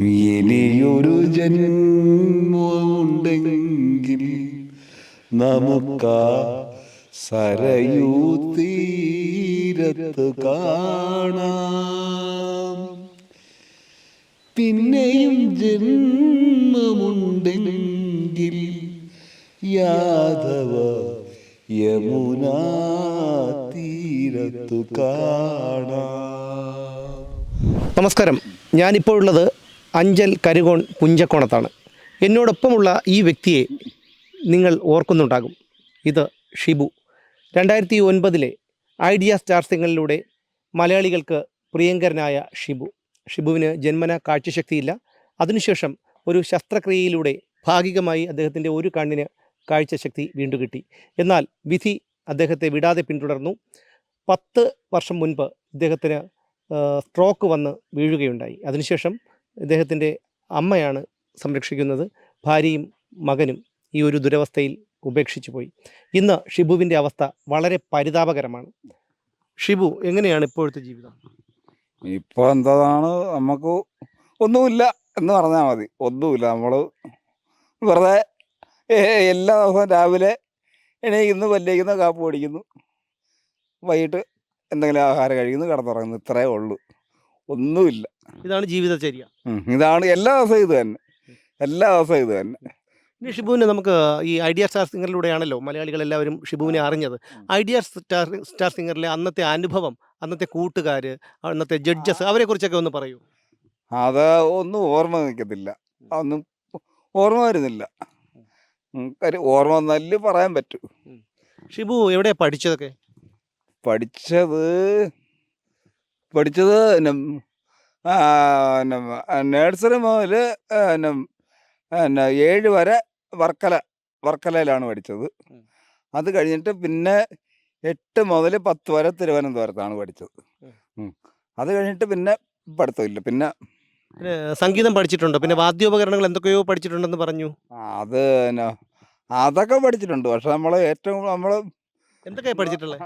ഇനിയൊരു ജന്മമുണ്ടെങ്കിൽ നമുക്കാ സരയൂ തീരത്ത് കാണാം. പിന്നെയും ജന്മമുണ്ടെങ്കിൽ യാദവ യമുന തീരത്തു കാണാം. നമസ്കാരം. ഞാനിപ്പോൾ ഉള്ളത് അഞ്ചൽ കരുകോൺ പുഞ്ചക്കോണത്താണ്. എന്നോടൊപ്പമുള്ള ഈ വ്യക്തിയെ നിങ്ങൾ ഓർക്കുന്നുണ്ടാകും. ഇത് ഷിബു. രണ്ടായിരത്തി ഒൻപതിലെ ഐഡിയ സ്റ്റാർ സിംഗറിലൂടെ മലയാളികൾക്ക് പ്രിയങ്കരനായ ഷിബു. ഷിബുവിന് ജന്മന കാഴ്ചശക്തിയില്ല. അതിനുശേഷം ഒരു ശസ്ത്രക്രിയയിലൂടെ ഭാഗികമായി അദ്ദേഹത്തിന്റെ ഒരു കണ്ണിന് കാഴ്ചശക്തി വീണ്ടു കിട്ടി എന്നാൽ വിധി അദ്ദേഹത്തെ വിടാതെ പിന്തുടർന്നു. പത്ത് വർഷം മുൻപ് ഇദ്ദേഹത്തിന് സ്ട്രോക്ക് വന്ന് വീഴുകയുണ്ടായി. അതിനുശേഷം ഇദ്ദേഹത്തിന്റെ അമ്മയാണ് സംരക്ഷിക്കുന്നത്. ഭാര്യയും മകനും ഈ ഒരു ദുരവസ്ഥയിൽ ഉപേക്ഷിച്ചു പോയി. ഇന്ന് ഷിബുവിന്റെ അവസ്ഥ വളരെ പരിതാപകരമാണ്. ഷിബു എങ്ങനെയാണ് ഇപ്പോഴത്തെ ജീവിതം? ഇപ്പൊ എന്താണ് നമുക്ക് ഒന്നുമില്ല എന്ന് പറഞ്ഞാൽ മതി. ഒന്നുമില്ല. നമ്മൾ വെറുതെ എല്ലാ ദിവസവും രാവിലെ എണീക്കുന്നു വല്ലയിക്കുന്നു കാപ്പ് കുടിക്കുന്നു. വൈകിട്ട് എന്തെങ്കിലും ആഹാരം കഴിക്കുന്നു കിടന്നുറങ്ങുന്നു. ഇത്രയേ ഉള്ളൂ. ഒന്നുമില്ല. ഇതാണ് ജീവിതചര്യ. ഇതാണ് എല്ലാ ദിവസവും ഇത് തന്നെ. എല്ലാ ദിവസവും ഇത് തന്നെ. ഇനി ഷിബുവിനെ നമുക്ക് ഈ ഐഡിയ സ്റ്റാർ സിംഗറിലൂടെയാണല്ലോ മലയാളികൾ എല്ലാവരും ഷിബുവിനെ അറിഞ്ഞത്. ഐഡിയ സ്റ്റാർ സ്റ്റാർ സിംഗറിലെ അന്നത്തെ അനുഭവം അന്നത്തെ കൂട്ടുകാർ അന്നത്തെ ജഡ്ജസ് അവരെക്കുറിച്ചൊക്കെ ഒന്ന് പറയൂ. അത് ഒന്നും ഓർമ്മ നിൽക്കത്തില്ല ഒന്നും ഓർമ്മ വരുന്നില്ല. ഓർമ്മ നല്ല പറയാൻ പറ്റൂ. ഷിബു എവിടെയാണ് പഠിച്ചതൊക്കെ? പഠിച്ചത് പഠിച്ചത് നേഴ്സറി മുതൽ പിന്നെ ഏഴ് വരെ വർക്കല വർക്കലയിലാണ് പഠിച്ചത്. അത് കഴിഞ്ഞിട്ട് പിന്നെ എട്ട് മുതൽ പത്ത് വരെ തിരുവനന്തപുരത്താണ് പഠിച്ചത്. അത് കഴിഞ്ഞിട്ട് പിന്നെ പഠിത്തമില്ല. പിന്നെ സംഗീതം പഠിച്ചിട്ടുണ്ട്? പിന്നെ വാദ്യോപകരണങ്ങൾ എന്തൊക്കെയോ പഠിച്ചിട്ടുണ്ടെന്ന് പറഞ്ഞു. അത് അതൊക്കെ പഠിച്ചിട്ടുണ്ട്. പക്ഷെ നമ്മൾ ഏറ്റവും നമ്മൾ എന്തൊക്കെയാണ് പഠിച്ചിട്ടുള്ളത്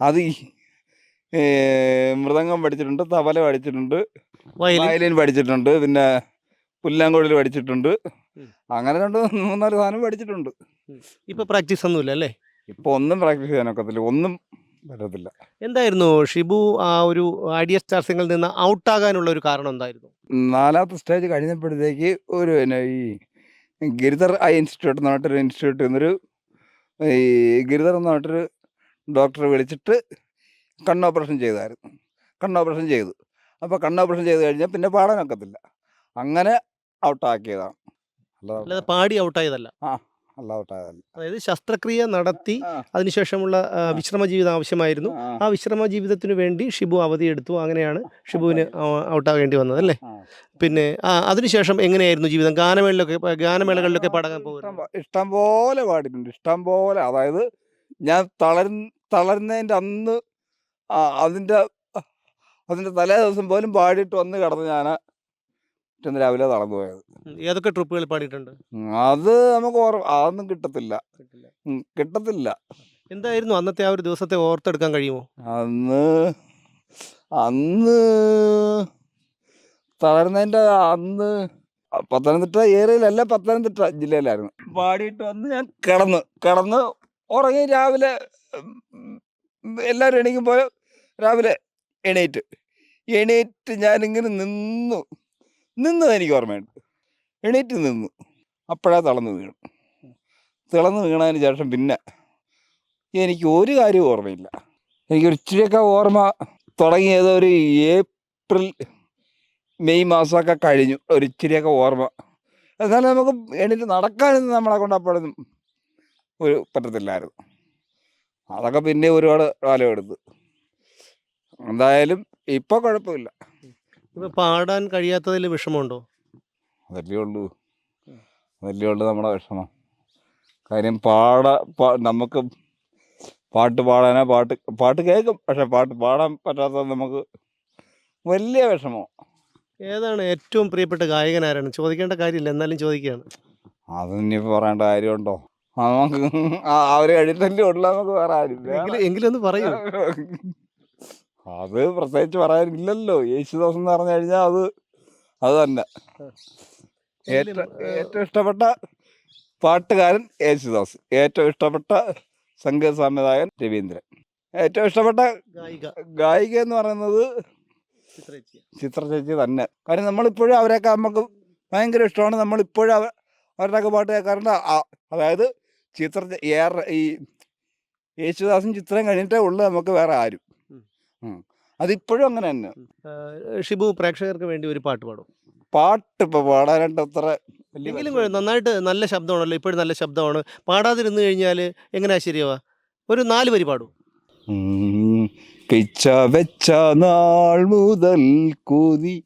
അത് മൃദംഗം പഠിച്ചിട്ടുണ്ട് തബല പഠിച്ചിട്ടുണ്ട് വയലിൻ. പഠിച്ചിട്ടുണ്ട് പിന്നെ പുല്ലാങ്കുഴൽ പഠിച്ചിട്ടുണ്ട്. അങ്ങനെ രണ്ട് മൂന്നാൽ സാധനം പഠിച്ചിട്ടുണ്ട്. ഇപ്പൊ പ്രാക്ടീസ് ഒന്നുമില്ല അല്ലേ? ഇപ്പൊ ഒന്നും പ്രാക്ടീസ് ചെയ്യാൻ ഒക്കത്തില്ല ഒന്നും പറ്റത്തില്ല എന്തായിരുന്നു ഷിബു ആ ഒരു ഐഡിയ സ്റ്റാർ നിന്ന് നിന്ന് ഔട്ടാകാനുള്ള ഒരു കാരണം എന്തായിരുന്നു? നാലാമത്തെ സ്റ്റേജ് കഴിഞ്ഞപ്പോഴത്തേക്ക് ഒരു പിന്നെ ഈ ഗിരിധർ ഐ ഇൻസ്റ്റിറ്റ്യൂട്ട് എന്ന് പറഞ്ഞിട്ടൊരു ഇൻസ്റ്റിറ്റ്യൂട്ടിൽ നിന്നൊരു ഈ ഗിരിധർ എന്ന് പറഞ്ഞിട്ടൊരു ഡോക്ടറെ വിളിച്ചിട്ട് കണ്ണ് ഓപ്പറേഷൻ ചെയ്തായിരുന്നു. കണ്ണ് ഓപ്പറേഷൻ ചെയ്തു. അപ്പോൾ കണ്ണ് ഓപ്പറേഷൻ ചെയ്ത് കഴിഞ്ഞാൽ പിന്നെ പാടാനൊക്കത്തില്ല അങ്ങനെ ഔട്ടാക്കിയതാണ്. അല്ലാതെ പാടി ഔട്ടായതല്ല. അല്ല ഔട്ടായതല്ല. അതായത് ശസ്ത്രക്രിയ നടത്തി അതിനുശേഷമുള്ള ആ, ആ. വിശ്രമ ജീവിതം ആവശ്യമായിരുന്നു ആ, ആ വിശ്രമ ജീവിതത്തിന് വേണ്ടി ഷിബു അവധിയെടുത്തു. അങ്ങനെയാണ് ഷിബുവിന് ഔട്ടാകേണ്ടി വന്നത് അല്ലേ? പിന്നെ ആ അതിനുശേഷം എങ്ങനെയായിരുന്നു ജീവിതം? ഗാനമേളിലൊക്കെ ഗാനമേളകളിലൊക്കെ പാടാൻ പോകുമായിരുന്നു ഇഷ്ടം പോലെ പാടിയിട്ടുണ്ട്. ഇഷ്ടം പോലെ അതായത് ഞാൻ തളർ തളർന്നതിന്റെ അന്ന് ആ, അതിന്റെ അതിന്റെ തലേ ദിവസം പോലും പാടിയിട്ട് വന്ന് കിടന്ന് ഞാൻ പിറ്റേന്ന് രാവിലെ നടന്നു പോയത്. ഏതൊക്കെ ട്രിപ്പുകൾ പാടിയിട്ടുണ്ട്? അത് നമുക്ക് ഓർമ്മ അതൊന്നും കിട്ടത്തില്ല. ഉം, കിട്ടത്തില്ല. എന്തായിരുന്നു അന്നത്തെ ആ ഒരു ദിവസത്തെ ഓർത്തെടുക്കാൻ കഴിയുമോ? അന്ന് അന്ന് തളർന്നതിന്റെ അന്ന് പത്തനംതിട്ട ഏരിയയിലല്ല പത്തനംതിട്ട ജില്ലയിലായിരുന്നു. പാടിയിട്ട് വന്ന് ഞാൻ കിടന്ന് കിടന്ന് ഉറങ്ങി രാവിലെ ഉം, എല്ലാവരും എണീക്കുമ്പോൾ രാവിലെ എണീറ്റ്. എണീറ്റ് ഞാനിങ്ങനെ നിന്നു. നിന്നത് എനിക്ക് ഓർമ്മയുണ്ട്. എണീറ്റ് നിന്നു. അപ്പോഴാ തിളന്ന് വീണു. തിളന്ന് വീണതിന് ശേഷം പിന്നെ എനിക്ക് ഒരു കാര്യവും ഓർമ്മയില്ല. എനിക്കൊരു ഇച്ചിരിയൊക്കെ ഓർമ്മ തുടങ്ങിയത് ഒരു ഏപ്രിൽ മെയ് മാസമൊക്കെ കഴിഞ്ഞു. ഒരു ഇച്ചിരിയൊക്കെ ഓർമ്മ. എന്നാലും നമുക്ക് എണീറ്റ് നടക്കാനൊന്നും നമ്മളെ കൊണ്ട് അപ്പോഴൊന്നും ഒരു പറ്റത്തില്ലായിരുന്നു. അതൊക്കെ പിന്നെ ഒരുപാട് കാലം എടുത്തു. എന്തായാലും ഇപ്പൊ കുഴപ്പമില്ല. ഇപ്പൊ പാടാൻ കഴിയാത്തതിൽ വിഷമമുണ്ടോ? അതല്ലേ ഉള്ളൂ. അതല്ലേ ഉള്ളൂ നമ്മുടെ വിഷമം. കാര്യം പാട നമുക്ക് പാട്ട് പാടാനാ പാട്ട് പാട്ട് കേൾക്കും. പക്ഷെ പാട്ട് പാടാൻ പറ്റാത്തത് നമുക്ക് വലിയ വിഷമം. ഏതാണ് ഏറ്റവും പ്രിയപ്പെട്ട ഗായകൻ ആരാണ്? ചോദിക്കേണ്ട കാര്യമില്ല എന്നാലും ചോദിക്കുകയാണ്. അത് ഇനിയിപ്പോൾ പറയേണ്ട കാര്യമുണ്ടോ? നമുക്ക് അവർ അവർ കഴിഞ്ഞിട്ടല്ലേ ഉള്ളൂ നമുക്ക് വേറെ ആരും എങ്കിലും എങ്കിലും ഒന്ന് പറയൂ. അത് പ്രത്യേകിച്ച് പറയാനില്ലല്ലോ. യേശുദാസ് എന്ന് പറഞ്ഞു കഴിഞ്ഞാൽ അത് അത് തന്നെ. ഏറ്റവും ഏറ്റവും ഇഷ്ടപ്പെട്ട പാട്ടുകാരൻ യേശുദാസ്. ഏറ്റവും ഇഷ്ടപ്പെട്ട സംഗീത സംവിധായകൻ രവീന്ദ്രൻ. ഏറ്റവും ഇഷ്ടപ്പെട്ട ഗായിക. ഗായിക എന്ന് പറയുന്നത് ചിത്രചേച്ചി ചിത്ര ചേച്ചി തന്നെ. കാര്യം നമ്മളിപ്പോഴും അവരെയൊക്കെ നമുക്ക് ഭയങ്കര ഇഷ്ടമാണ്. നമ്മളിപ്പോഴും അവ അവരുടെയൊക്കെ പാട്ട് കേൾക്കാറുണ്ട്. അതായത് ചിത്ര ഏറെ ഈ യേശുദാസും ചിത്രം കഴിഞ്ഞിട്ടേ ഉള്ളൂ നമുക്ക് വേറെ ആരും. അതിപ്പോഴും അങ്ങനെ തന്നെ. ഷിബു പ്രേക്ഷകർക്ക് വേണ്ടി ഒരു പാട്ട് പാടും. പാട്ട് ഇപ്പോൾ പാടാനായിട്ട് അത്ര എങ്കിലും നന്നായിട്ട് നല്ല ശബ്ദമാണല്ലോ ഇപ്പോഴും നല്ല ശബ്ദമാണ്. പാടാതിരുന്നു കഴിഞ്ഞാൽ എങ്ങനെയാ ശരിയാവാ ഒരു നാല് വരി പാടും. പിച്ച വെച്ച നാൾ മുതൽ കൊതി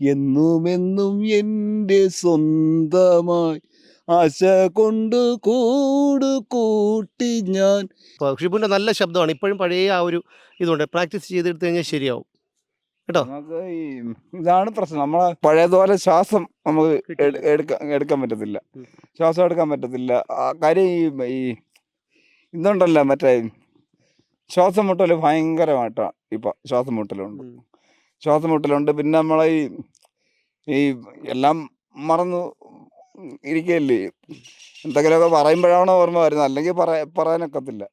എന്നുമെന്നും എന്റെ സ്വന്തമായി ആശ കൊണ്ട് കൂട് കൂട്ടി ഞാൻ. ഷിബുവിന്റെ നല്ല ശബ്ദമാണ്. ഇപ്പോഴും പഴയ ആ ഒരു ഇതുണ്ട്. പ്രാക്ടീസ് ചെയ്തെടുത്ത് കഴിഞ്ഞാൽ ശരിയാവും. കേട്ടോ? നമുക്ക് ഈ ഇതാണ് പ്രശ്നം. നമ്മളെ പഴയതുപോലെ ശ്വാസം നമുക്ക് എടുക്കാൻ എടുക്കാൻ പറ്റത്തില്ല. ശ്വാസം എടുക്കാൻ പറ്റത്തില്ല. ആ കാര്യം ഈ ഈ ഇതുണ്ടല്ലോ മറ്റേ ശ്വാസം മുട്ടൽ ഭയങ്കരമായിട്ടാണ് ഇപ്പം ശ്വാസം മുട്ടലുണ്ട്. ശ്വാസം മുട്ടലുണ്ട്. പിന്നെ നമ്മളെ ഈ ഈ എല്ലാം മറന്നു ഇരിക്കുകയല്ലേ എന്തെങ്കിലുമൊക്കെ പറയുമ്പോഴാണ് ഓർമ്മ വരുന്നത്. അല്ലെങ്കിൽ പറ പറയാനൊക്കത്തില്ല.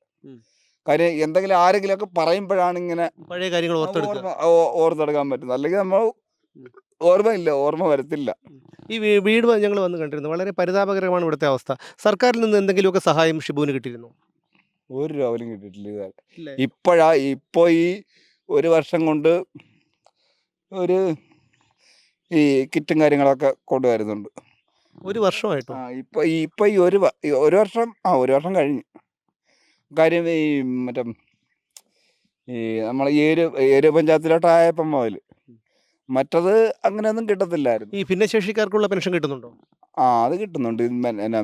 കാര്യം എന്തെങ്കിലും ആരെങ്കിലുമൊക്കെ പറയുമ്പോഴാണ് ഇങ്ങനെ പഴയ കാര്യങ്ങൾ ഓർത്തെടുക്കാൻ പറ്റുന്നത്. അല്ലെങ്കിൽ നമ്മൾ ഓർമ്മയില്ല ഓർമ്മ വരത്തില്ല. ഈ വീട് ഞങ്ങൾ വന്ന് കണ്ടിരുന്നു. വളരെ പരിതാപകരമാണ് ഇവിടുത്തെ അവസ്ഥ. സർക്കാരിൽ നിന്ന് എന്തെങ്കിലുമൊക്കെ സഹായം ഷിബുവിന് കിട്ടിയിരുന്നു? ഒരു രൂപ പോലും കിട്ടിയിട്ടില്ല ഇതുവരെ. ഇപ്പോഴാ ഇപ്പോൾ ഈ ഒരു വർഷം കൊണ്ട് ഒരു ഈ കിറ്റും കാര്യങ്ങളൊക്കെ കൊണ്ടുവരുന്നുണ്ട്. ഒരു വർഷമായിട്ടോ? ആ ഇപ്പൊ ഈ ഇപ്പൊ ഈ ഒരു വ- ഈ ഒരു വർഷം ആ ഒരു വർഷം കഴിഞ്ഞു. കാര്യം ഈ മറ്റേ ഈ നമ്മളെ ഏരു ഏരു പഞ്ചായത്തിലോട്ടായപ്പം മുതൽ മറ്റത് അങ്ങനെയൊന്നും കിട്ടത്തില്ലായിരുന്നു. ഈ ഭിന്നശേഷിക്കാർക്കുള്ള പെൻഷൻ കിട്ടുന്നുണ്ടോ? ആ അത് കിട്ടുന്നുണ്ട്. ഇത് മെ- എന്നാ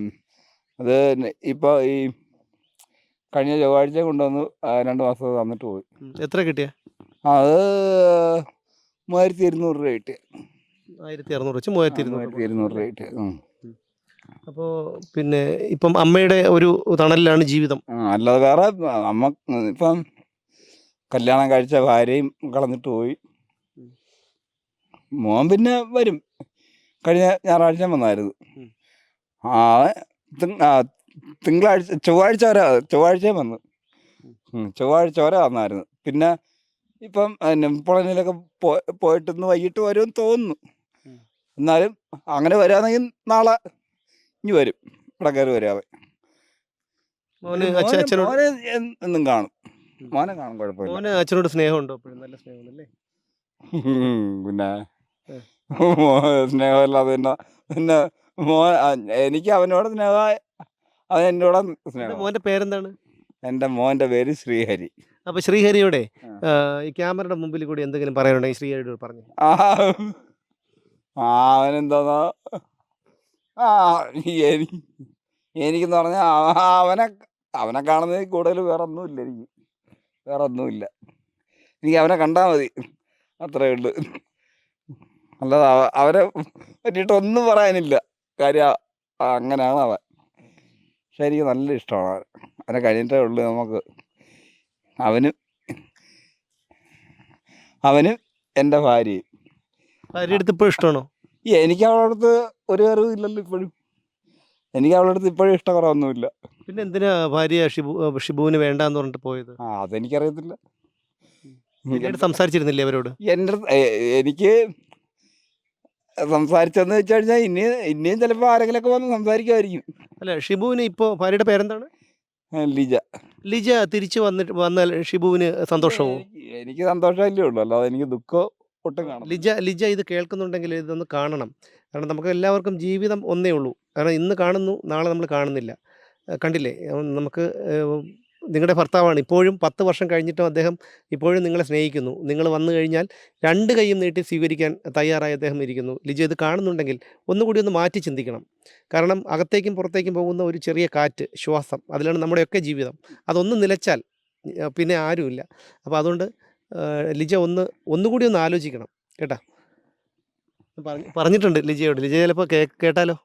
അത് ന- ഇപ്പൊ ഈ കഴിഞ്ഞ ചൊവ്വാഴ്ച കൊണ്ടുവന്ന് ആ രണ്ട് മാസം തന്നിട്ട് പോയി. ഉം. എത്ര കിട്ടിയ? അത് മൂവായിരത്തി ഇരുന്നൂറ് രൂപ കിട്ടി ആയിരത്തി അറുന്നൂറ് വെച്ച് മൂവായിരത്തി ഇരുന്നൂറ് ഇരുന്നൂറ് റേറ്റ് അപ്പോൾ പിന്നെ ഇപ്പം അമ്മയുടെ ഒരു തണലിലാണ് ജീവിതം. അല്ലാതെ വേറെ അമ്മ ഇപ്പം കല്യാണം കഴിച്ച ഭാര്യയും കളഞ്ഞിട്ട് പോയി. മോൻ പിന്നെ വരും. കഴിഞ്ഞ ഞായറാഴ്ച വന്നായിരുന്നു. ആ തിങ്- ആ, തിങ്കളാഴ്ച ചൊവ്വാഴ്ച വരെ ചൊവ്വാഴ്ച വന്നു. ചൊവ്വാഴ്ച വരെ വന്നായിരുന്നു. പിന്നെ ഇപ്പം പുളനിലൊക്കെ പോയിട്ടൊന്ന് വൈകിട്ട് വരുമെന്ന് തോന്നുന്നു. എന്നാലും അങ്ങനെ വരാണെങ്കിൽ നാളെ ഇനി വരും. ഇവിടെ കയറി വരാതെ. മോന് എന്നും കാണും. മോനെ കാണും കുഴപ്പമില്ല. മോന് അച്ഛനോട് സ്നേഹമുണ്ടോ? അപ്പോഴും നല്ല സ്നേഹമുണ്ടല്ലേ? പിന്നെ സ്നേഹമല്ലാതെ പിന്നെ പിന്നെ മോ എനിക്ക് അവനോട് സ്നേഹ അവൻ എന്നോട് സ്നേഹം. മോന്റെ പേരെന്താണ്? എന്റെ മോന്റെ പേര് ശ്രീഹരി. അപ്പൊ ശ്രീഹരിയോടെ ഈ ക്യാമറയുടെ മുമ്പിൽ കൂടി എന്തെങ്കിലും പറയാനുണ്ടെങ്കിൽ ശ്രീഹരിയോട് പറഞ്ഞു. ആ ആ, എനിക്ക് എനിക്കെന്ന് പറഞ്ഞാൽ അവനെ അവനെ കാണുന്നതിൽ കൂടുതൽ വേറെ ഒന്നുമില്ല എനിക്ക്. വേറെ ഒന്നുമില്ല എനിക്ക് അവനെ കണ്ടാൽ മതി. അത്രേ ഉള്ളൂ. അല്ലാതെ അവരെ അവനെ പറ്റിയിട്ട് ഒന്നും പറയാനില്ല. കാര്യം അങ്ങനെയാണ് അവൻ. പക്ഷെ എനിക്ക് നല്ല ഇഷ്ടമാണ് അവൻ. അവനെ കഴിഞ്ഞിട്ടേ ഉള്ളൂ നമുക്ക്. അവനും അവനും എന്റെ ഭാര്യയും. ഭാര്യ അടുത്ത് ഇപ്പോൾ ഇഷ്ടമാണോ? എനിക്ക് അവളടുത്ത് ഒരു അറിവ് ഇല്ലല്ലോ ഇപ്പോഴും. എനിക്ക് അവളടുത്ത് ഇപ്പോഴും ഇഷ്ടക്കുറവൊന്നുമില്ല. പിന്നെ എന്തിനാ ഭാര്യ ഷിബു ഷിബുവിന് വേണ്ടാന്ന് പറഞ്ഞിട്ട് പോയത്? ആ അതെനിക്കറിയത്തില്ല. പിന്നീട് സംസാരിച്ചിരുന്നില്ലേ അവരോട്? എന്റെ എനിക്ക് സംസാരിച്ചെന്ന് വെച്ച് കഴിഞ്ഞാൽ ഇനി ഇനിയും ചിലപ്പോൾ ആരെങ്കിലുമൊക്കെ വന്ന് സംസാരിക്കുമായിരിക്കും അല്ല ഷിബുവിന് ഇപ്പോൾ ഭാര്യയുടെ പേരെന്താണ്? ആ, ലിജ. ലിജ തിരിച്ചു വന്നിട്ട് വന്നാൽ ഷിബുവിന് സന്തോഷവും എനിക്ക് എനിക്ക് സന്തോഷമല്ലേ ഉള്ളൂ. അല്ലാതെ എനിക്ക് ദുഃഖം ഒട്ടും കാണും ലിജ ലിജ ഇത് കേൾക്കുന്നുണ്ടെങ്കിൽ ഇതൊന്ന് കാണണം. കാരണം നമുക്ക് എല്ലാവർക്കും ജീവിതം ഒന്നേ ഉള്ളൂ. കാരണം ഇന്ന് കാണുന്നു നാളെ നമ്മൾ കാണുന്നില്ല. കണ്ടില്ലേ? നമുക്ക് നിങ്ങളുടെ ഭർത്താവാണ്. ഇപ്പോഴും പത്ത് വർഷം കഴിഞ്ഞിട്ടും അദ്ദേഹം ഇപ്പോഴും നിങ്ങളെ സ്നേഹിക്കുന്നു. നിങ്ങൾ വന്നു കഴിഞ്ഞാൽ രണ്ട് കൈയും നീട്ടി സ്വീകരിക്കാൻ തയ്യാറായി അദ്ദേഹം ഇരിക്കുന്നു. ലിജ ഇത് കാണുന്നുണ്ടെങ്കിൽ ഒന്നുകൂടി ഒന്ന് മാറ്റി ചിന്തിക്കണം. കാരണം അകത്തേക്കും പുറത്തേക്കും പോകുന്ന ഒരു ചെറിയ കാറ്റ് ശ്വാസം അതിലാണ് നമ്മുടെയൊക്കെ ജീവിതം. അതൊന്ന് നിലച്ചാൽ പിന്നെ ആരുമില്ല. അപ്പോൾ അതുകൊണ്ട് ലിജ ഒന്ന് ഒന്നുകൂടി ഒന്ന് ആലോചിക്കണം കേട്ടാ. പറഞ്ഞു പറഞ്ഞിട്ടുണ്ട് ലിജയോട്. ലിജ ചിലപ്പോൾ കേ കേട്ടാലോ?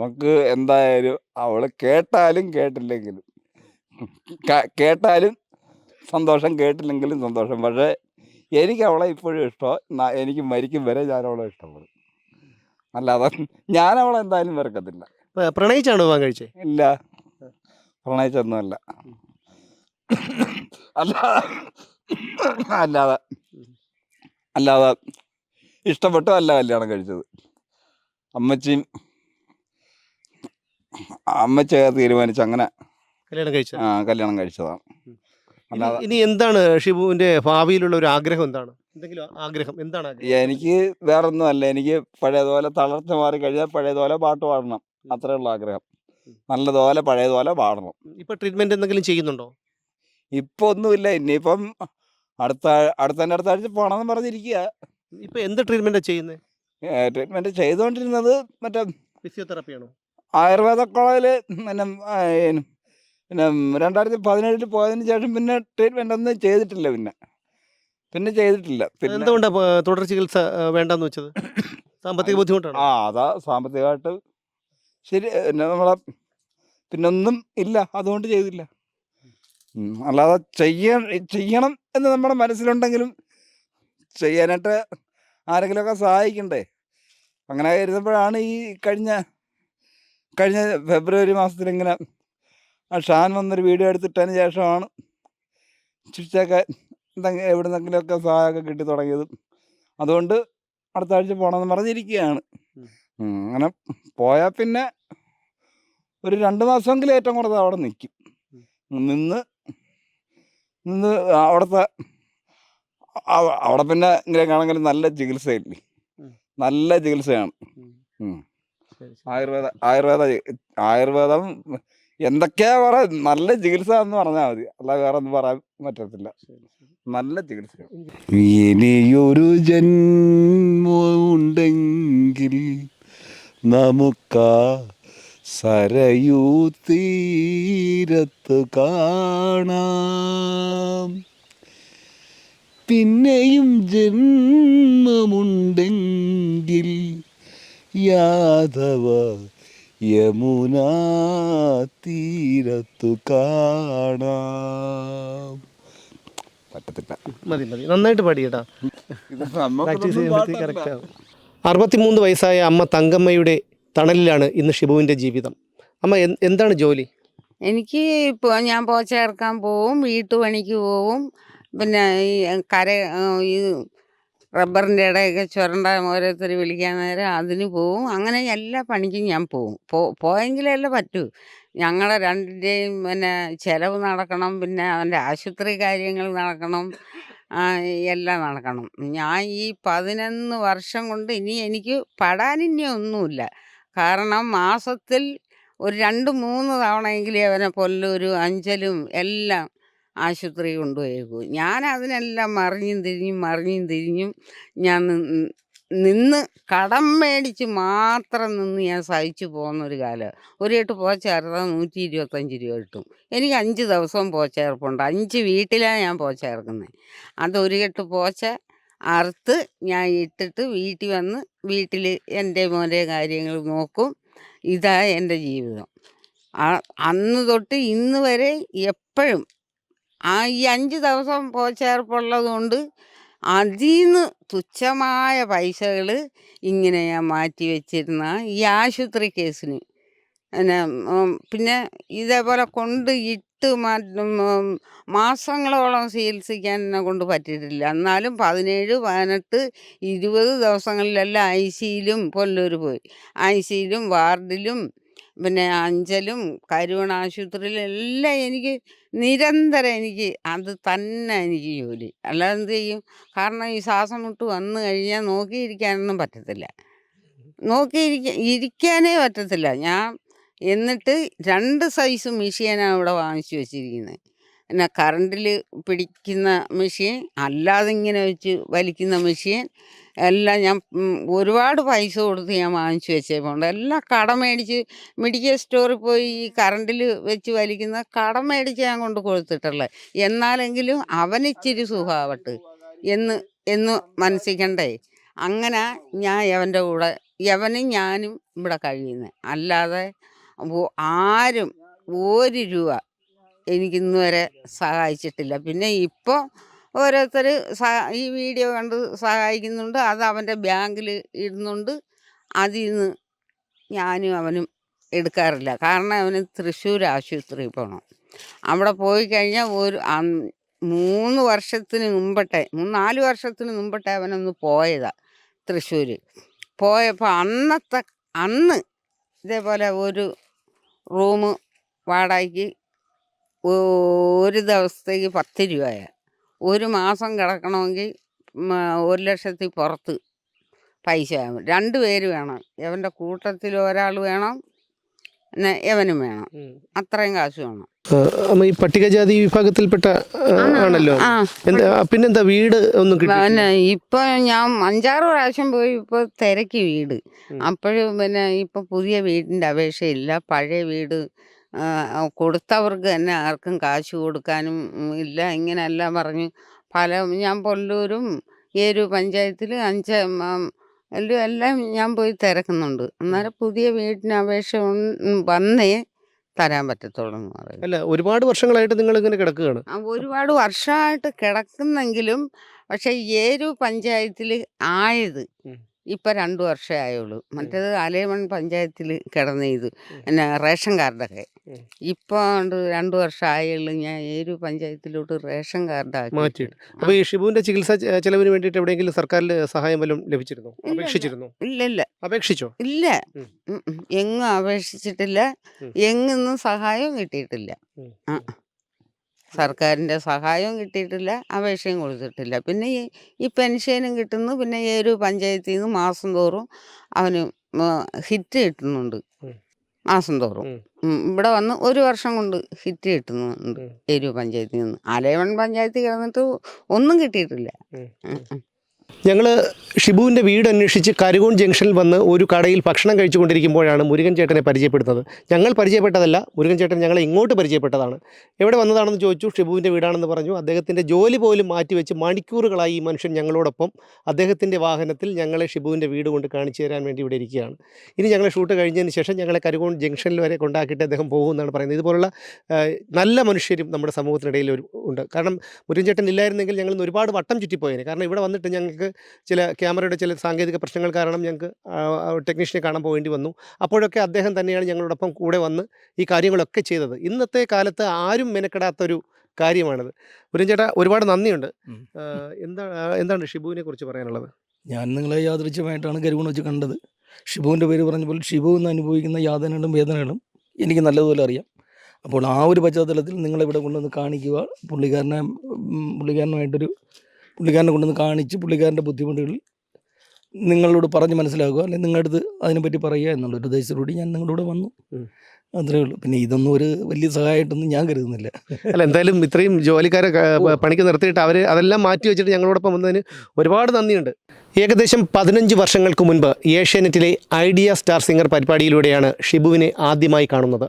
നമുക്ക് എന്തായാലും അവൾ കേട്ടാലും കേട്ടില്ലെങ്കിലും കേട്ടാലും സന്തോഷം കേട്ടില്ലെങ്കിലും സന്തോഷം. പക്ഷേ എനിക്ക് അവളെ ഇപ്പോഴും ഇഷ്ടം. എനിക്ക് മരിക്കും വരെ ഞാൻ അവളെ ഇഷ്ടപ്പെടും. അല്ലാതെ ഞാൻ അവളെ എന്തായാലും വെറുക്കത്തില്ല. പ്രണയിച്ചാണോ വിവാഹം കഴിച്ചത് ഇല്ല. പ്രണയിച്ചൊന്നുമല്ല. അല്ലാതെ അല്ലാതെ അല്ലാതെ ഇഷ്ടപ്പെട്ടു അല്ല കല്യാണം കഴിച്ചത്. അമ്മച്ചിയും അമ്മച്ചി തീരുമാനിച്ച് അങ്ങനെ കല്യാണം കഴിച്ചത്? ആ, കല്യാണം കഴിച്ചതാണ്. ഇനി- അല്ലാതെ ഇനി എന്താണ് ഷിബുവിന്റെ ഭാവിയിലുള്ള ഒരു ആഗ്രഹം എന്താണ്? എന്തെങ്കിലും ആഗ്രഹം എന്താണ് ആഗ്രഹം? എനിക്ക് വേറൊന്നും അല്ല എനിക്ക് പഴയതുപോലെ തളർച്ച മാറി കഴിഞ്ഞാൽ പഴയതുപോലെ പാട്ട് പാടണം. അത്രേ ഉള്ള ആഗ്രഹം. നല്ലതുപോലെ പഴയതുപോലെ പാടണം. ഇപ്പൊ ട്രീറ്റ്മെന്റ് എന്തെങ്കിലും ചെയ്യുന്നുണ്ടോ? ഇപ്പൊ ഒന്നുമില്ല ഇനിയിപ്പം അടുത്ത അടുത്തതിന്റെ അടുത്ത ആഴ്ച പോകണമെന്ന് പറഞ്ഞിരിക്കുക ഇപ്പൊ എന്ത് ട്രീറ്റ്മെന്റ് ചെയ്യുന്നത് ട്രീറ്റ്മെന്റ് ചെയ്തുകൊണ്ടിരുന്നത് മറ്റേ ഫിസിയോതെറാപ്പിയാണോ ആയുർവേദ കോളേജിൽ പിന്നെ രണ്ടായിരത്തി പതിനേഴിൽ പോയതിന് ശേഷം പിന്നെ ട്രീറ്റ്മെന്റ് ഒന്നും ചെയ്തിട്ടില്ല പിന്നെ. പിന്നെ ചെയ്തിട്ടില്ല. പിന്നെ എന്തുകൊണ്ടാ തുടർ ചികിത്സ വേണ്ടെന്ന് വെച്ചത്? സാമ്പത്തിക ബുദ്ധിമുട്ടാണ്? ആ അതാ സാമ്പത്തികമായിട്ട് ശരി പിന്നെ നമ്മളെ പിന്നൊന്നും ഇല്ല അതുകൊണ്ട് ചെയ്തില്ല. അല്ലാതെ ചെയ്യ ചെയ്യണം എന്ന് നമ്മുടെ മനസ്സിലുണ്ടെങ്കിലും ചെയ്യാനായിട്ട് ആരെങ്കിലുമൊക്കെ സഹായിക്കണ്ടേ? അങ്ങനെ കരുതുമ്പോഴാണ് ഈ കഴിഞ്ഞ കഴിഞ്ഞ ഫെബ്രുവരി മാസത്തിൽ ഇങ്ങനെ ആ ഷാൻ വന്നൊരു വീഡിയോ എടുത്തിട്ടതിന് ശേഷമാണ് ചുറ്റൊക്കെ എന്തെങ്കിലും എവിടെ നിന്നെങ്കിലുമൊക്കെ സഹായമൊക്കെ കിട്ടി തുടങ്ങിയത്. അതുകൊണ്ട് അടുത്ത ആഴ്ച പോകണമെന്ന് പറഞ്ഞിരിക്കുകയാണ്. അങ്ങനെ പോയാൽ പിന്നെ ഒരു രണ്ട് മാസമെങ്കിലും ഏറ്റവും കുറച്ച് അവിടെ നിൽക്കും നിന്ന് നിന്ന് അവിടുത്തെ അവ- അവിടെ പിന്നെ ഇങ്ങനെയാണെങ്കിലും നല്ല ചികിത്സയില്ലേ. നല്ല ചികിത്സയാണ്. ആയുർവേദ ആയുർവേദ ആയുർവേദം എന്തൊക്കെയാ പറ നല്ല ചികിത്സ എന്ന് പറഞ്ഞാൽ മതി. അല്ല വേറെ ഒന്നും പറയാൻ പറ്റത്തില്ല. നല്ല ചികിത്സ. ഇനിയൊരു ജന്മ ഉണ്ടെങ്കിൽ നമുക്കാ സരയൂ തീരത്ത് കാണാം. പിന്നെയും ജന്മമുണ്ടെങ്കിൽ യാദവ യമുന തീരത്തു കാണാം. പറ്റത്തില്ല. മതി മതി. നന്നായിട്ട് പാടി കേട്ടാ ഇത് പ്രാക്ടീസ് ചെയ്യുമ്പോഴത്തേക്ക് കറക്റ്റ് ആവും. അറുപത്തിമൂന്ന് വയസ്സായ അമ്മ തങ്കമ്മയുടെ തണലിലാണ് ഇന്ന് ഷിബുവിന്റെ ജീവിതം. അമ്മ എന്താണ് ജോലി? എനിക്ക് ഇപ്പോൾ ഞാൻ ചേർക്കാൻ ഇറക്കാൻ പോവും വീട്ടുപണിക്ക് പോവും. പിന്നെ ഈ കര ഈ റബ്ബറിന്റെ ഇടയൊക്കെ ചുരണ്ട ഓരോരുത്തർ വിളിക്കാൻ നേരം അതിന് പോവും. അങ്ങനെ എല്ലാ പണിക്കും ഞാൻ പോവും. പോ പോയെങ്കിലല്ലേ പറ്റൂ. ഞങ്ങളെ രണ്ടിന്റെയും പിന്നെ ചിലവ് നടക്കണം പിന്നെ അവന്റെ ആശുപത്രി കാര്യങ്ങൾ നടക്കണം എല്ലാം നടക്കണം. ഞാൻ ഈ പതിനൊന്ന് വർഷം കൊണ്ട് ഇനി എനിക്ക് പടാനിനി ഒന്നുമില്ല കാരണം മാസത്തിൽ ഒരു രണ്ട് മൂന്ന് തവണയെങ്കിലും അവനെ പൊല്ലൂരും അഞ്ചലും എല്ലാം ആശുപത്രി കൊണ്ടുപോയേക്കും. ഞാൻ അതിനെല്ലാം മറിഞ്ഞും തിരിഞ്ഞും മറിഞ്ഞും തിരിഞ്ഞും ഞാൻ നിന്ന് കടം മേടിച്ച് മാത്രം നിന്ന് ഞാൻ സഹിച്ചു പോകുന്നൊരു കാലം. ഒരു എട്ട് പോച്ചേർത്താൽ നൂറ്റി ഇരുപത്തഞ്ച് രൂപ കിട്ടും. എനിക്ക് അഞ്ച് ദിവസവും പോച്ചേർപ്പുണ്ട്. അഞ്ച് വീട്ടിലാണ് ഞാൻ പോച്ചേർക്കുന്നത് അത് ഒരു കെട്ട് പോച്ച അറുത്ത് ഞാൻ ഇട്ടിട്ട് വീട്ടിൽ വന്ന് വീട്ടിൽ എന്റെ മോന്റെ കാര്യങ്ങൾ നോക്കും. ഇതാ എന്റെ ജീവിതം. അന്ന് തൊട്ട് ഇന്ന് വരെ എപ്പോഴും ആ ഈ അഞ്ച് ദിവസം പോച്ചേർപ്പുള്ളത് കൊണ്ട് അതിൽ നിന്ന് തുച്ഛമായ പൈസകൾ ഇങ്ങനെ ഞാൻ മാറ്റി വെച്ചിരുന്ന ഈ ആശുപത്രി കേസിന്. പിന്നെ ഇതേപോലെ കൊണ്ട് ഉം, മാസങ്ങളോളം ചികിത്സിക്കാൻ എന്നെ കൊണ്ട് പറ്റിയിട്ടില്ല. എന്നാലും പതിനേഴ് പതിനെട്ട് ഇരുപത് ദിവസങ്ങളിലെല്ലാം ഐ സിയിലും പൊല്ലൂർ പോയി. ഐ സിയിലും വാർഡിലും പിന്നെ അഞ്ചലും കരുവണ ആശുപത്രിയിലും എല്ലാം എനിക്ക് നിരന്തരം എനിക്ക് അത് തന്നെ എനിക്ക് ജോലി. അല്ലാതെ എന്ത് ചെയ്യും? കാരണം ഈ ശ്വാസം മുട്ട് വന്നു കഴിഞ്ഞാൽ നോക്കിയിരിക്കാനൊന്നും പറ്റത്തില്ല. നോക്കിയിരിക്ക ഇരിക്കാനേ പറ്റത്തില്ല. ഞാൻ എന്നിട്ട് രണ്ട് സൈസ് മെഷീനാണ് ഇവിടെ വാങ്ങിച്ചു വെച്ചിരിക്കുന്നത് പിന്നെ കറണ്ടിൽ പിടിക്കുന്ന മെഷീൻ അല്ലാതെ ഇങ്ങനെ വെച്ച് വലിക്കുന്ന മെഷീൻ എല്ലാം ഞാൻ ഒരുപാട് പൈസ കൊടുത്ത് ഞാൻ വാങ്ങിച്ചു വെച്ചേപ്പോണ്ട്. എല്ലാം കട മേടിച്ച് മെഡിക്കൽ സ്റ്റോറിൽ പോയി ഈ കറണ്ടിൽ വെച്ച് വലിക്കുന്ന കട മേടിച്ച് ഞാൻ കൊണ്ട് കൊടുത്തിട്ടുള്ളത്. എന്നാലെങ്കിലും അവനിച്ചിരി സുഖാവട്ട് എന്ന് എന്ന് മനസ്സിക്കണ്ടേ. അങ്ങനെ ഞാൻ അവന്റെ കൂടെ യവനും ഞാനും ഇവിടെ കഴിയുന്നത് അല്ലാതെ ആരും ഒരു രൂപ എനിക്ക് വരെ സഹായിച്ചിട്ടില്ല. പിന്നെ ഇപ്പോൾ ഓരോരുത്തർ ഈ വീഡിയോ കണ്ട് സഹായിക്കുന്നുണ്ട് അത് അവന്റെ ബാങ്കിൽ ഇടുന്നുണ്ട് അതിൽ നിന്ന് ഞാനും അവനും എടുക്കാറില്ല. കാരണം അവന് തൃശ്ശൂർ ആശുപത്രിയിൽ പോകണം അവിടെ പോയി കഴിഞ്ഞാൽ ഒരു മൂന്ന് വർഷത്തിന് മുമ്പട്ടെ മൂന്ന് നാല് വർഷത്തിന് മുമ്പട്ടെ അവനൊന്ന് പോയതാണ് തൃശ്ശൂർ പോയപ്പോൾ അന്നത്തെ അന്ന് ഇതേപോലെ ഒരു റൂം വാടകയ്ക്ക് ഒരു ദിവസത്തേക്ക് പത്ത് രൂപയ. ഒരു മാസം കിടക്കണമെങ്കിൽ ഒരു ലക്ഷത്തിൽ പുറത്ത് പൈസ ആകും രണ്ട് പേര് വേണം. ഇവന്റെ കൂട്ടത്തിൽ ഒരാൾ വേണം ഇവനും വേണം. അത്രയും കാശ് വേണം. ഈ പട്ടികജാതി വിഭാഗത്തിൽപ്പെട്ട ആണല്ലോ. ആ. പിന്നെന്താ വീട് ഒന്നും കിട്ടി പിന്നെ ഇപ്പൊ ഞാൻ അഞ്ചാറ് പ്രാവശ്യം പോയി ഇപ്പൊ തിരക്കി വീട്. അപ്പോഴും പിന്നെ ഇപ്പൊ പുതിയ വീടിന്റെ അപേക്ഷയില്ല. പഴയ വീട് കൊടുത്തവർക്ക് തന്നെ ആർക്കും കാശ് കൊടുക്കാനും ഇല്ല. ഇങ്ങനെയെല്ലാം പറഞ്ഞ് പല ഞാൻ പൊല്ലൂരും ഏരു പഞ്ചായത്തിൽ അഞ്ച് എല്ലാം എല്ലാം ഞാൻ പോയി തിരക്കുന്നുണ്ട്. അന്നേരം പുതിയ വീടിന് അപേക്ഷ ഉൺ- വന്നേ തരാൻ പറ്റത്തുള്ളൂ എന്ന് അല്ല ഒരുപാട് വർഷങ്ങളായിട്ട് നിങ്ങൾ ഇങ്ങനെ കിടക്കുകയാണ്. ആ, ഒരുപാട് വർഷമായിട്ട് കിടക്കുന്നെങ്കിലും പക്ഷെ ഏരു പഞ്ചായത്തിൽ ആയത് ഉം. ഇപ്പം രണ്ടു വർഷമേ ആയുള്ളൂ. മറ്റേത് അലേമൺ പഞ്ചായത്തിൽ കിടന്ന ഇത് പിന്നെ റേഷൻ കാർഡൊക്കെ. ഇപ്പോൾ രണ്ടു വർഷമായുള്ളൂ ഞാൻ ഏരു പഞ്ചായത്തിലോട്ട് റേഷൻ കാർഡാക്കി മാറ്റിയിട്ട്. അപ്പൊ ഈ ഷിബുവിന്റെ ചികിത്സ ചെലവിന് വേണ്ടിയിട്ട് എവിടെയെങ്കിലും സർക്കാരിൽ സഹായം വല്ലതും ലഭിച്ചിരുന്നു? അപേക്ഷിച്ചിരുന്നു? ഇല്ല. ഇല്ല അപേക്ഷിച്ചോ ഇല്ല. എങ്ങും അപേക്ഷിച്ചിട്ടില്ല. എങ്ങും എങ്ങൊന്നും സഹായവും കിട്ടിയിട്ടില്ല. സർക്കാരിന്റെ ആ. സർക്കാരിന്റെ സഹായവും കിട്ടിയിട്ടില്ല. അപേക്ഷയും കൊടുത്തിട്ടില്ല. പിന്നെ ഈ ഈ പെൻഷനും കിട്ടുന്നു. പിന്നെ ഈ ഒരു പഞ്ചായത്തിൽ നിന്ന് മാസം തോറും അവന് ഹിറ്റ് കിട്ടുന്നുണ്ട്. മാസം തോറും ഇവിടെ വന്ന് ഒരു വർഷം കൊണ്ട് ഹിറ്റ് കിട്ടുന്നുണ്ട് ഉം. എരു പഞ്ചായത്തിൽ നിന്ന്. ആലയവൺ പഞ്ചായത്തിൽ കിടന്നിട്ട് ഒന്നും കിട്ടിയിട്ടില്ല. ഞങ്ങൾ ഷിബുവിന്റെ വീട് അന്വേഷിച്ച് കരുകോൺ ജംഗ്ഷനിൽ വന്ന് ഒരു കടയിൽ ഭക്ഷണം കഴിച്ചുകൊണ്ടിരിക്കുമ്പോഴാണ് മുരുകൻ ചേട്ടനെ പരിചയപ്പെടുന്നത്. ഞങ്ങൾ പരിചയപ്പെട്ടതല്ല മുരുകൻ ചേട്ടൻ ഞങ്ങളെ ഇങ്ങോട്ട് പരിചയപ്പെട്ടതാണ്. എവിടെ വന്നതാണെന്ന് ചോദിച്ചു ഷിബുവിന്റെ വീടാണെന്ന് പറഞ്ഞു. അദ്ദേഹത്തിന്റെ ജോലി പോലും മാറ്റിവെച്ച് മണിക്കൂറുകളായി ഈ മനുഷ്യൻ ഞങ്ങളോടൊപ്പം അദ്ദേഹത്തിന്റെ വാഹനത്തിൽ ഞങ്ങളെ ഷിബുവിന്റെ വീട് കൊണ്ട് കാണിച്ചു തരാൻ വേണ്ടി ഇവിടെ ഇരിക്കുകയാണ്. ഇനി ഞങ്ങളെ ഷൂട്ട് കഴിഞ്ഞതിന് ശേഷം ഞങ്ങളെ കരുകോൺ ജംഗ്ഷനിൽ വരെ കൊണ്ടാക്കിയിട്ട് അദ്ദേഹം പോകുമെന്നാണ് പറയുന്നത്. ഇതുപോലുള്ള നല്ല മനുഷ്യരും നമ്മുടെ സമൂഹത്തിനിടയിൽ ഒരു ഉണ്ട്. കാരണം മുരുകൻ ചേട്ടൻ ഇല്ലായിരുന്നെങ്കിൽ ഞങ്ങൾ ഒരുപാട് വട്ടം ചുറ്റിപ്പോയേനെ. കാരണം ഇവിടെ വന്നിട്ട് ഞങ്ങൾക്ക് ചില ക്യാമറയുടെ ചില സാങ്കേതിക പ്രശ്നങ്ങൾ കാരണം ഞങ്ങൾക്ക് ടെക്നീഷ്യനെ കാണാൻ പോകേണ്ടി വന്നു. അപ്പോഴൊക്കെ അദ്ദേഹം തന്നെയാണ് ഞങ്ങളോടൊപ്പം കൂടെ വന്ന് ഈ കാര്യങ്ങളൊക്കെ ചെയ്തത്. ഇന്നത്തെ കാലത്ത് ആരും മെനക്കെടാത്തൊരു കാര്യമാണിത്. പുരഞ്ചേട്ടാ ചേട്ടാ ഒരുപാട് നന്ദിയുണ്ട്. എന്താ എന്താണ് എന്താണ് ഷിബുവിനെ കുറിച്ച് പറയാനുള്ളത്? ഞാൻ നിങ്ങളെ യാദൃച്ഛമായിട്ടാണ് കരുവണ് വെച്ച് കണ്ടത് ഷിബുവിന്റെ പേര് പറഞ്ഞപ്പോൾ ഷിബു എന്ന് അനുഭവിക്കുന്ന യാതനകളും വേദനകളും എനിക്ക് നല്ലതുപോലെ അറിയാം. അപ്പോൾ ആ ഒരു പശ്ചാത്തലത്തിൽ നിങ്ങളിവിടെ കൊണ്ടുവന്ന് കാണിക്കുക പുള്ളിക്കാരനെ പുള്ളിക്കാരനുമായിട്ടൊരു പുള്ളിക്കാരനെ കൊണ്ടുവന്ന് കാണിച്ച് പുള്ളിക്കാരന്റെ ബുദ്ധിമുട്ടുകൾ നിങ്ങളോട് പറഞ്ഞ് മനസ്സിലാക്കുക അല്ലെങ്കിൽ നിങ്ങളുടെ അടുത്ത് അതിനെപ്പറ്റി പറയുക എന്നുള്ള ഒരു ഉദ്ദേശത്തോടുകൂടി ഞാൻ നിങ്ങളുടെ വന്നു. അത്രേ ഉള്ളൂ. പിന്നെ ഇതൊന്നും ഒരു വലിയ സഹായമായിട്ടൊന്നും ഞാൻ കരുതുന്നില്ല. അല്ല എന്തായാലും ഇത്രയും ജോലിക്കാരെ പണിക്ക് നിർത്തിയിട്ട് അവർ അതെല്ലാം മാറ്റി വെച്ചിട്ട് ഞങ്ങളോടൊപ്പം വന്നതിന് ഒരുപാട് നന്ദിയുണ്ട്. ഏകദേശം പതിനഞ്ച് വർഷങ്ങൾക്ക് മുൻപ് ഏഷ്യാനെറ്റിലെ ഐഡിയ സ്റ്റാർ സിംഗർ പരിപാടിയിലൂടെയാണ് ഷിബുവിനെ ആദ്യമായി കാണുന്നത്.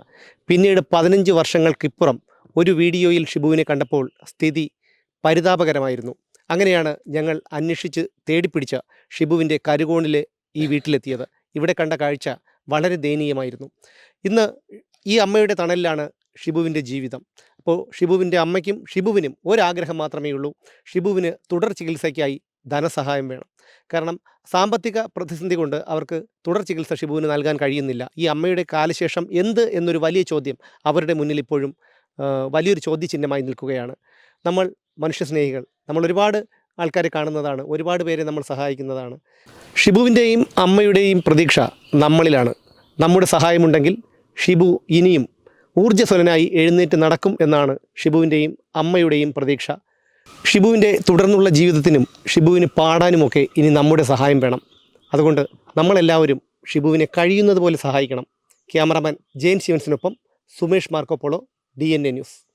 പിന്നീട് പതിനഞ്ച് വർഷങ്ങൾക്കിപ്പുറം ഒരു വീഡിയോയിൽ ഷിബുവിനെ കണ്ടപ്പോൾ സ്ഥിതി പരിതാപകരമായിരുന്നു. അങ്ങനെയാണ് ഞങ്ങൾ അന്വേഷിച്ച് തേടിപ്പിടിച്ച ഷിബുവിന്റെ കരുകോണിലെ ഈ വീട്ടിലെത്തിയത്. ഇവിടെ കണ്ട കാഴ്ച വളരെ ദയനീയമായിരുന്നു. ഇന്ന് ഈ അമ്മയുടെ തണലിലാണ് ഷിബുവിന്റെ ജീവിതം. അപ്പോൾ ഷിബുവിന്റെ അമ്മയ്ക്കും ഷിബുവിനും ഒരാഗ്രഹം മാത്രമേ ഉള്ളൂ. ഷിബുവിന് തുടർ ചികിത്സയ്ക്കായി ധനസഹായം വേണം. കാരണം സാമ്പത്തിക പ്രതിസന്ധി കൊണ്ട് അവർക്ക് തുടർ ചികിത്സ ഷിബുവിന് നൽകാൻ കഴിയുന്നില്ല. ഈ അമ്മയുടെ കാലശേഷം എന്ത് എന്നൊരു വലിയ ചോദ്യം അവരുടെ മുന്നിൽ ഇപ്പോഴും വലിയൊരു ചോദ്യചിഹ്നമായി നിൽക്കുകയാണ്. നമ്മൾ മനുഷ്യസ്നേഹികൾ. നമ്മൾ ഒരുപാട് ആൾക്കാരെ കാണുന്നതാണ്. ഒരുപാട് പേരെ നമ്മൾ സഹായിക്കുന്നതാണ്. ഷിബുവിന്റെയും അമ്മയുടെയും പ്രതീക്ഷ നമ്മളിലാണ്. നമ്മുടെ സഹായമുണ്ടെങ്കിൽ ഷിബു ഇനിയും ഊർജസ്വലനായി എഴുന്നേറ്റ് നടക്കും എന്നാണ് ഷിബുവിന്റെയും അമ്മയുടെയും പ്രതീക്ഷ. ഷിബുവിന്റെ തുടർന്നുള്ള ജീവിതത്തിനും ഷിബുവിന് പാടാനുമൊക്കെ ഇനി നമ്മുടെ സഹായം വേണം. അതുകൊണ്ട് നമ്മളെല്ലാവരും ഷിബുവിനെ കഴിയുന്നത് പോലെ സഹായിക്കണം. Cameraman Jain ശിവൻസിനൊപ്പം Sumesh Marco Polo D N A news.